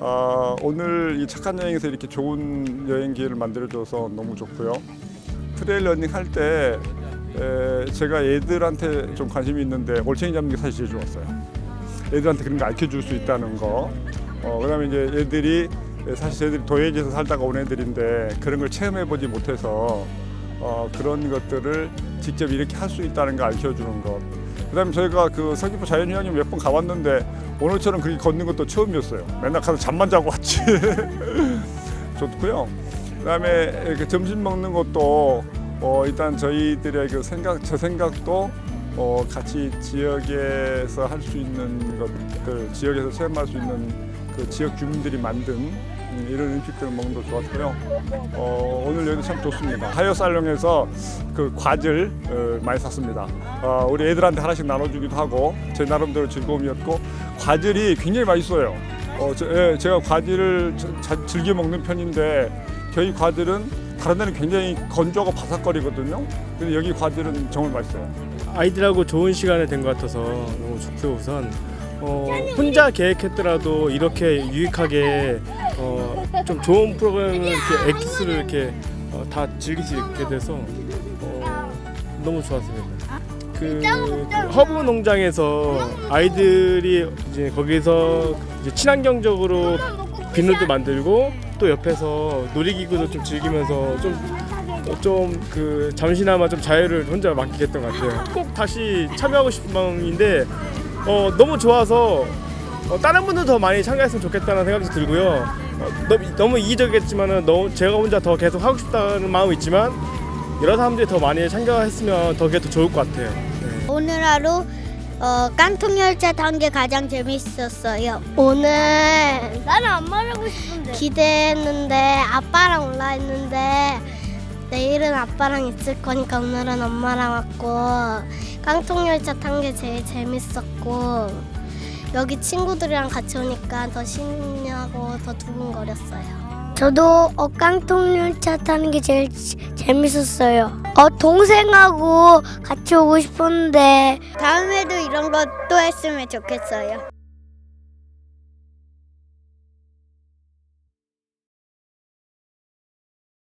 어, 오늘 이 착한 여행에서 이렇게 좋은 여행 기회를 만들어줘서 너무 좋고요. 트레일 러닝 할 때 제가 애들한테 좀 관심이 있는데 올챙이 잡는 게 사실 제일 좋았어요. 애들한테 그런 거 알려줄 수 있다는 거. 어, 그다음에 이제 애들이 사실 애들이 도예지에서 살다가 온 애들인데 그런 걸 체험해보지 못해서 어, 그런 것들을 직접 이렇게 할 수 있다는 거 알려주는 것. 그다음에 저희가 그 서귀포 자연휴양림 몇 번 가봤는데 오늘처럼 그렇게 걷는 것도 처음이었어요. 맨날 가서 잠만 자고 왔지. 좋고요. 그다음에 이렇게 점심 먹는 것도 어, 일단 저희들의 그 생각, 저 생각도 어, 같이 지역에서 할 수 있는 것들, 지역에서 체험할 수 있는 그 지역 주민들이 만든 음, 이런 음식들을 먹는 것도 좋았고요. 어, 오늘 여기 참 좋습니다. 하여 살롱에서 그 과즙 어, 많이 샀습니다. 어, 우리 애들한테 하나씩 나눠주기도 하고 제 나름대로 즐거움이었고 과즙이 굉장히 맛있어요. 어, 저, 예, 제가 과즙을 즐겨 먹는 편인데 저희 과즙은 다른 데는 굉장히 건조하고 바삭거리거든요. 근데 여기 과즙은 정말 맛있어요. 아이들하고 좋은 시간이 된 것 같아서 너무 좋고요 우선 어, 혼자 계획했더라도 이렇게 유익하게 어, 좀 좋은 프로그램을 이렇게 엑기스를 이렇게 어, 다 즐길 수 있게 돼서 어, 너무 좋았습니다. 그, 그 허브 농장에서 아이들이 이제 거기서 이제 친환경적으로 비누도 만들고 또 옆에서 놀이기구도 좀 즐기면서 좀 좀 그 잠시나마 좀 자유를 혼자 만끽했던 것 같아요. 꼭 다시 참여하고 싶은 마음인데 어, 너무 좋아서 어, 다른 분들 더 많이 참가했으면 좋겠다는 생각이 들고요. 어, 너무, 너무 이기적이겠지만은 너무 제가 혼자 더 계속 하고 싶다는 마음은 있지만 여러 사람들이 더 많이 참가했으면 더 그게 더 좋을 것 같아요. 네. 오늘 하루 어, 깡통 열차 탄 게 가장 재밌었어요. 오늘 나는 안 말하고 싶은데. 기대했는데 아빠랑 올라했는데 내일은 아빠랑 있을 거니까 오늘은 엄마랑 왔고 깡통 열차 탄 게 제일 재밌었고 여기 친구들이랑 같이 오니까 더 신나고 더 두근거렸어요. 저도 어, 깡통 열차 타는 게 제일 지- 재밌었어요. 어, 동생하고 같이 오고 싶었는데 다음에도 이런 거 또 했으면 좋겠어요.